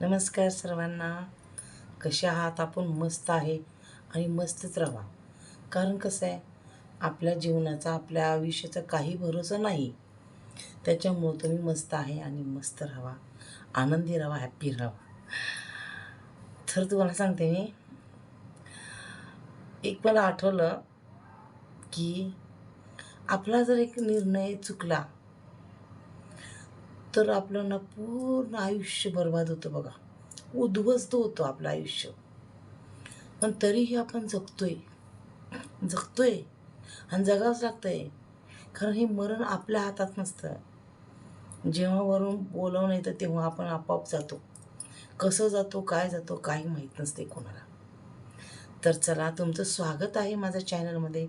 नमस्कार सर्वांना. कसे आहात? आपण मस्त आहे आणि मस्तच राहा. कारण कसं आहे? आपल्या जीवनाचा आपल्या आयुष्याचा काही भरोसा नाही. त्याच्यामुळं तुम्ही मस्त आहे आणि मस्त राहा. आनंदी राहा हॅप्पी राहा. तर तुम्हाला सांगते मी. एक मला आठवलं की आपला जर एक निर्णय चुकला तर आपलं ना पूर्ण आयुष्य बर्बाद होतं बघा. उद्ध्वस्त होतं आपलं आयुष्य. पण तरीही आपण जगतोय. जगतोय. आणि जगावंच लागतंय. कारण हे मरण आपल्या हातात नसतं. जेव्हा वरून बोलवणं येतं तेव्हा आपण आपोआप जातो. कसं जातो काय जातो काही माहीत नसते कोणाला. तर चला तुमचं स्वागत आहे माझ्या चॅनलमध्ये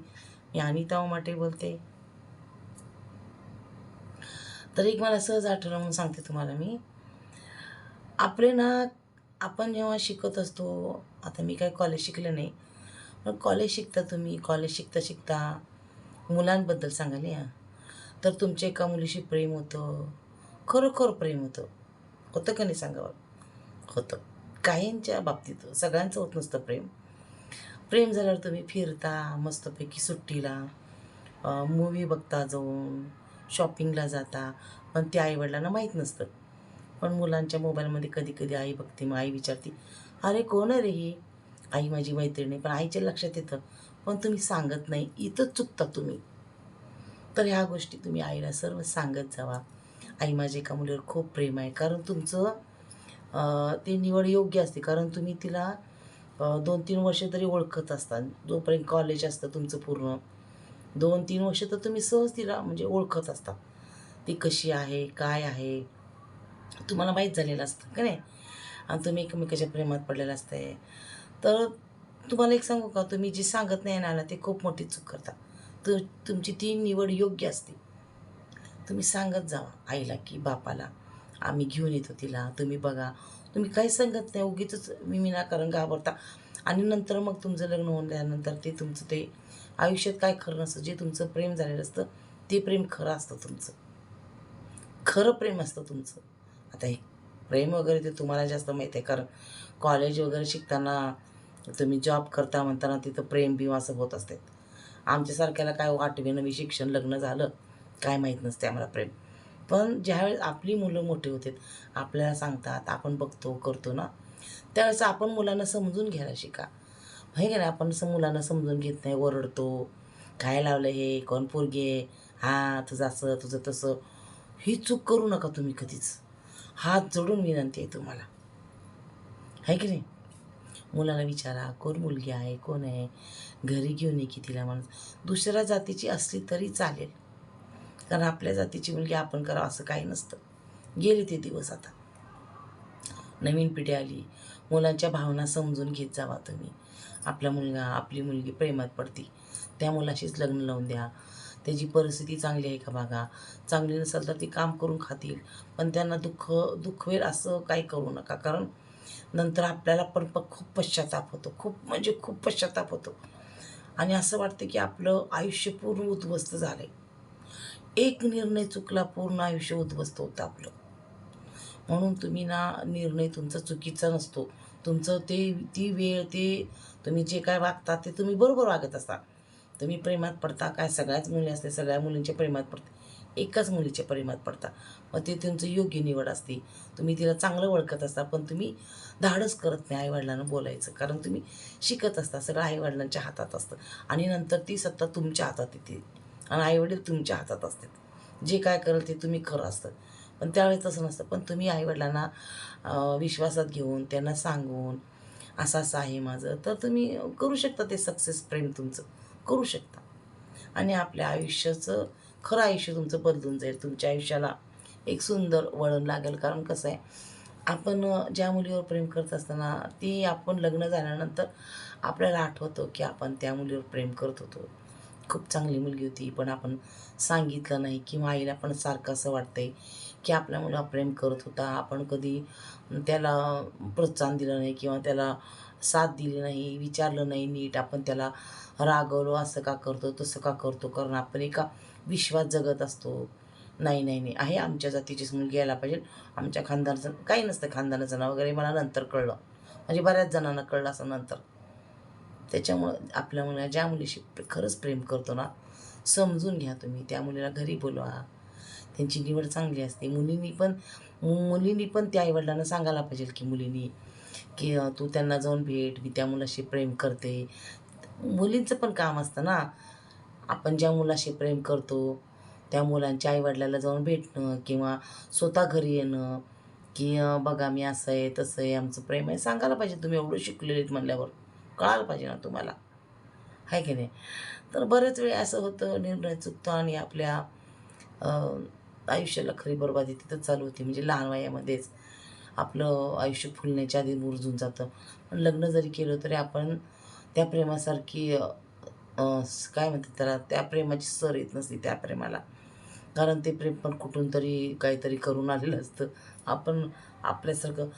मी अनिता उमाटे बोलते. तर एक मला सहज आठवलं म्हणून सांगते तुम्हाला मी. आपले ना आपण जेव्हा शिकत असतो आता मी काय कॉलेज शिकले नाही पण कॉलेज शिकता तुम्ही कॉलेज शिकता शिकता मुलांबद्दल सांगाल या. तर तुमच्या एका मुलीशी प्रेम होतं खरोखर प्रेम होतं. होतं का नाही सांगावं? होतं. काहींच्या बाबतीत सगळ्यांचं होत नसतं प्रेम. प्रेम झाल्यावर तुम्ही फिरता मस्तपैकी सुट्टीला मूवी बघता जाऊन शॉपिंगला जाता. पण ते आईवडिलांना माहीत नसतं. पण मुलांच्या मोबाईलमध्ये कधी कधी आई बघते मग आई विचारते अरे कोण आहे रे ही? आई माझी मैत्रिणी पण आईच्या लक्षात येतं. पण तुम्ही सांगत नाही इथंच चुकता तुम्ही. तर ह्या गोष्टी तुम्ही आईला सर्व सांगत जावा. आई माझ्या एका मुलीवर खूप प्रेम आहे. कारण तुमचं ती ते निवड योग्य असते. कारण तुम्ही तिला दोन तीन वर्ष तरी ओळखत असता. जोपर्यंत कॉलेज असतं तुमचं पूर्ण. दोन तीन वर्ष तर तुम्ही सहज तिला म्हणजे ओळखत असता. ती कशी आहे काय आहे? तुम्हाला माहीत झालेलं असतं का नाही? आणि तुम्ही एकमेकाच्या प्रेमात पडलेलं असतंय तर तुम्हाला एक सांगू का? तुम्ही जी सांगत नाही ना ते खूप मोठी चूक करता. तर तुमची ती निवड योग्य असते. तुम्ही सांगत जावा आईला की बापाला आम्ही घेऊन येतो तिला तुम्ही बघा. तुम्ही काही सांगत नाही उगीच मी विनाकारण घाबरता. आणि नंतर मग तुमचं लग्न होऊन त्यानंतर ते तुमचं ते आयुष्यात काय खरं नसतं जे तुमचं प्रेम झालेलं असतं ते प्रेम खरं असतं तुमचं. खरं प्रेम असतं तुमचं. आता हे प्रेम वगैरे ते तुम्हाला जास्त माहीत आहे कारण कॉलेज वगैरे शिकताना तुम्ही जॉब करता म्हणताना तिथं प्रेम बिम असं होत असते. आमच्यासारख्याला काय आठवी नवी शिक्षण लग्न झालं काय माहीत नसते आम्हाला प्रेम. पण ज्यावेळेस आपली मुलं मोठी होते आपल्याला सांगतात आपण बघतो करतो ना त्यावेळेस आपण मुलांना समजून घ्यायला शिका. हे की नाही? आपण असं मुलांना समजून घेत नाही ओरडतो. काय लावलं हे? कोण पोरगे हा तुझं असं तुझं तसं. ही चूक करू नका तुम्ही कधीच. हात जोडून विनंती आहे तुम्हाला. आहे की नाही? मुलाला विचारा कोण मुलगी आहे? कोण आहे? घरी घेऊन ये की तिला माणूस दुसऱ्या जातीची असली तरी चालेल. कारण आपल्या जातीची मुलगी आपण करावं असं काही नसतं. गेले ते दिवस आता. नवीन पिढी आली मुलांच्या भावना समजून घेत जावा तुम्ही. आपला मुलगा आपली मुलगी प्रेमात पडती. त्या मुलाशीच लग्न लावून द्या. त्याची परिस्थिती चांगली आहे का बघा? चांगली नसेल तर ती काम करून खातील. पण त्यांना दुःख दुःखवेल असं काही करू नका. कारण नंतर आपल्याला पण खूप पश्चाताप होतो. खूप म्हणजे खूप पश्चाताप होतो. आणि असं वाटतं की आपलं आयुष्य पूर्ण उद्ध्वस्त झालं आहे एक निर्णय चुकला पूर्ण आयुष्य उद्ध्वस्त होतं आपलं. म्हणून तुम्ही ना निर्णय तुमचा चुकीचा नसतो. तुमचं ते ती वेळ ते तुम्ही जे काय वागता ते तुम्ही बरोबर वागत असता तुम्ही प्रेमात पडता काय सगळ्याच मुली असते सगळ्या मुलींच्या प्रेमात पडते. एकाच मुलीच्या प्रेमात पडता. मग ते तुमचं योग्य निवड असते. तुम्ही तिला चांगलं ओळखत असता पण तुम्ही धाडस करत नाही आईवडिलांना बोलायचं. कारण तुम्ही शिकत असता सगळं आईवडिलांच्या हातात असतं. आणि नंतर ती सत्ता तुमच्या हातात येते. आणि आईवडील तुमच्या हातात असतात. जे काय करेल ते तुम्ही खरं असतं. पण त्यावेळेस तसं नसतं. पण तुम्ही आईवडिलांना विश्वासात घेऊन त्यांना सांगून असं असं आहे माझं तर तुम्ही करू शकता ते सक्सेस प्रेम तुमचं. करू शकता. आणि आपल्या आयुष्याचं खरं आयुष्य तुमचं बदलून जाईल. तुमच्या आयुष्याला एक सुंदर वळण लागेल. कारण कसं आहे आपण ज्या मुलीवर प्रेम करत असताना ती आपण लग्न झाल्यानंतर आपल्याला आठवतं की आपण त्या मुलीवर प्रेम करत होतो. खूप चांगली मुलगी होती पण आपण सांगितलं नाही किंवा आईला पण सारखं असं वाटतंय की आपल्या मुला प्रेम करत होता. आपण कधी त्याला प्रोत्साहन दिलं नाही किंवा त्याला साथ दिली नाही विचारलं नाही नीट आपण त्याला रागवलो असं का करतो तसं का करतो? कारण आपण एका विश्वास जगत असतो. नाही नाही नाही. आहे आमच्या जातीचीच मुलगी यायला पाहिजे. आमच्या खानदानाचं काही नसतं खानदानाचं नाव वगैरे. मला नंतर कळलं. म्हणजे बऱ्याच जणांना कळलं असं नंतर. त्याच्यामुळं आपल्या मुलाला ज्या मुलीशी खरंच प्रेम करतो ना समजून घ्या तुम्ही. त्या मुलीला घरी बोलवा. त्यांची निवड चांगली असते. मुलींनी पण मुलींनी पण त्या आईवडिलांना सांगायला पाहिजे की मुलींनी की तू त्यांना जाऊन भेट मी त्या मुलाशी प्रेम करते. मुलींचं पण काम असतं ना. आपण ज्या मुलाशी प्रेम करतो त्या मुलांच्या आईवडिलाला जाऊन भेटणं किंवा स्वतः घरी येणं की बघा मी असं आहे तसं आहे आमचं प्रेम आहे सांगायला पाहिजे. तुम्ही एवढं शिकलेले आहेत म्हणल्यावर कळायला पाहिजे ना तुम्हाला. आहे की नाही? तर बरेच वेळ असं होतं निर्णय चुकतो आणि आपल्या आयुष्याला खरी बरबादी तिथंच चालू होती. म्हणजे लहान वयामध्येच आपलं आयुष्य फुलण्याच्या आधी मुरजून जातं. पण लग्न जरी केलं तरी आपण त्या प्रेमासारखी काय म्हणतात त्याला त्या प्रेमाची सर येत नसते त्या प्रेमाला. कारण ते प्रेम पण कुठून तरी काहीतरी करून आलेलं असतं. आपण आपल्यासारखं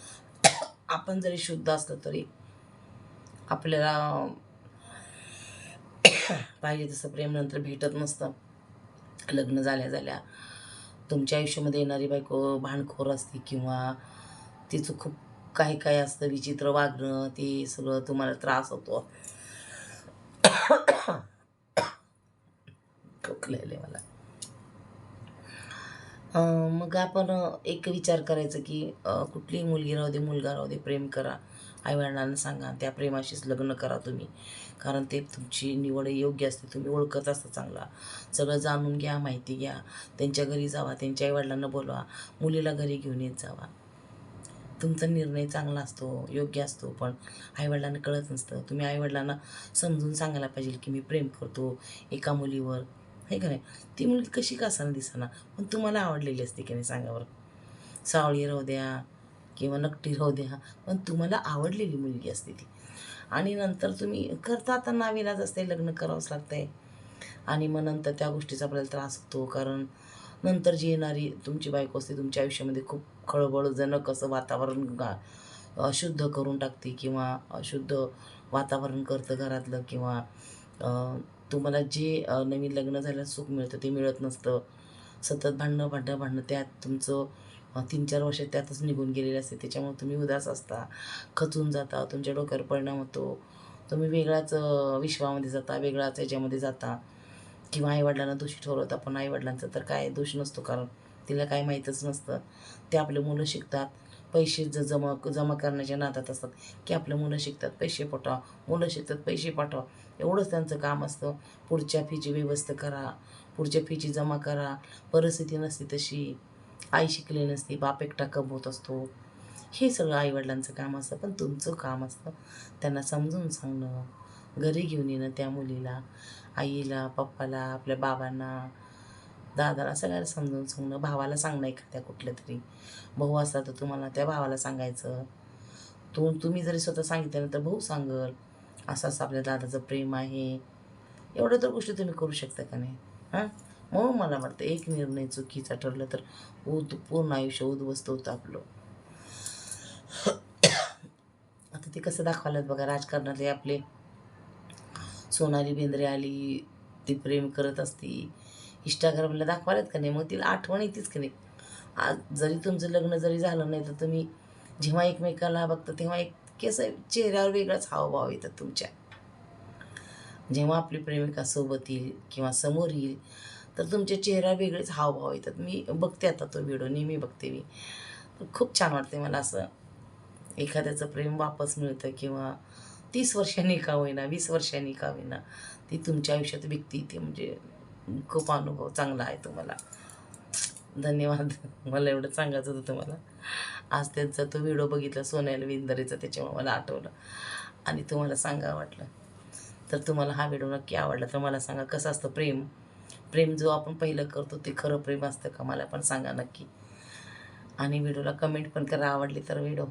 आपण जरी शुद्ध असलं तरी आपल्याला पाहिजे तसं प्रेम नंतर भेटत नसतं. लग्न झाल्या झाल्या तुमच्या आयुष्यामध्ये येणारी बायको भांडखोर असते किंवा तिचं खूप काही काही असतं विचित्र वागणं ते सगळं तुम्हाला त्रास होतो. खोकलेले मला. मग आपण एक विचार करायचं की कुठलीही मुलगी राहू दे मुलगा राहू दे प्रेम करा. आईवडिलांना सांगा त्या प्रेमाशीच लग्न करा तुम्ही. कारण ते तुमची निवड योग्य असते तुम्ही ओळखत असता चांगला. सगळं जाणून घ्या माहिती घ्या. त्यांच्या घरी जावा त्यांच्या आईवडिलांना बोलवा. मुलीला घरी घेऊन येत जावा. तुमचा निर्णय चांगला असतो योग्य असतो पण आईवडिलांना कळत नसतं. तुम्ही आईवडिलांना समजून सांगायला पाहिजे की मी प्रेम करतो एका मुलीवर. हे का नाही? ती मुलगी कशी का असाना दिसना? पण तुम्हाला आवडलेली असते की नाही सांगा बरं? सावळी राहू द्या किंवा नकटी राहू द्या पण तुम्हाला आवडलेली मुलगी असते ती. आणि नंतर तुम्ही करता आता नाविलाज असते लग्न करावंच लागतंय. आणि मग नंतर त्या गोष्टीचा आपल्याला त्रास होतो. कारण नंतर जी येणारी तुमची बायको असते तुमच्या आयुष्यामध्ये खूप खळबळजनक असं वातावरण गा अशुद्ध करून टाकते किंवा अशुद्ध वातावरण करतं घरातलं किंवा तुम्हाला जे नवीन लग्न झाल्यास सुख मिळतं ते मिळत नसतं. सतत भांडणं भांडणं भांडणं त्यात तुमचं तीन चार वर्ष त्यातच निघून गेलेले असते. त्याच्यामुळे तुम्ही उदास असता खचून जाता तुमच्या डोक्यावर परिणाम होतो. तुम्ही वेगळ्याच विश्वामध्ये जाता वेगळ्याच याच्यामध्ये जाता. किंवा आईवडिलांना दोषी ठरवता पण आईवडिलांचा तर काय दोष नसतो कारण तिला काय माहीतच नसतं. ते आपले मुलं शिकतात. पैसे ज जमा जमा करण्याच्या नादात असतात. की आपले मुलं शिकतात पैसे पाठवा. मुलं शिकतात पैसे पाठवा. एवढंच त्यांचं काम असतं. पुढच्या फीची व्यवस्था करा. पुढच्या फीची जमा करा. परिस्थिती नसते तशी. आई शिकली नसती बाप एकटा कमवत असतो. हे सगळं आईवडिलांचं काम असतं पण तुमचं काम असतं. त्यांना समजून सांगणं घरी घेऊन येणं त्या मुलीला आईला पप्पाला आपल्या बाबांना दादाला सगळ्याला समजून सांगणं भावाला सांगणं एखाद्या कुठल्या तरी. भाऊ असला तर तुम्हाला त्या भावाला सांगायचं. तू तुम्ही जरी स्वतः सांगितलं तर भाऊ सांगल. असं असं आपल्या दादाचं प्रेम आहे. एवढ्या तर गोष्टी तुम्ही करू शकता का नाही? हां? म्हणून हो, मला वाटतं एक निर्णय चुकीचा ठरला तर उद पूर्ण आयुष्य उद्ध्वस्त होतं आपलं. आता ते कसं दाखवायला बघा राजकारणातले आपले सोनाली बेंद्रे आली ती प्रेम करत असती. इंस्टाग्रामला दाखवायलात का नाही? मग तिला आठवण येतेच का नाही? आज जरी तुमचं लग्न जरी झालं नाही तर तुम्ही जेव्हा एकमेकाला बघता तेव्हा एक कसं चेहऱ्यावर वेगळाच हावभाव येतात तुमच्या. जेव्हा आपली प्रेमिका सोबत येईल किंवा समोर येईल तर तुमच्या चेहरा वेगळेच हावभाव येतात. मी बघते आता तो व्हिडिओ नेहमी बघते मी. खूप छान वाटते मला असं. एखाद्याचं प्रेम वापस मिळतं किंवा तीस वर्षांनी का होईना वीस वर्षांनी का होईना ती तुमच्या आयुष्यात व्यक्ती ती म्हणजे खूप अनुभव चांगला आहे तुम्हाला. धन्यवाद. मला एवढं सांगायचं होतं तुम्हाला. आज त्यांचा तो व्हिडिओ बघितला सोन्याला विंदरेचा त्याच्यामुळे मला आठवलं. आणि तुम्हाला सांगा वाटलं. तर तुम्हाला हा व्हिडिओ नक्की आवडला तर मला सांगा कसं असतं प्रेम? प्रेम जो आपण पहिलं करतो ते खरं प्रेम असतं का? मला पण सांगा नक्की. आणि व्हिडिओला कमेंट पण करा आवडली तर व्हिडिओ.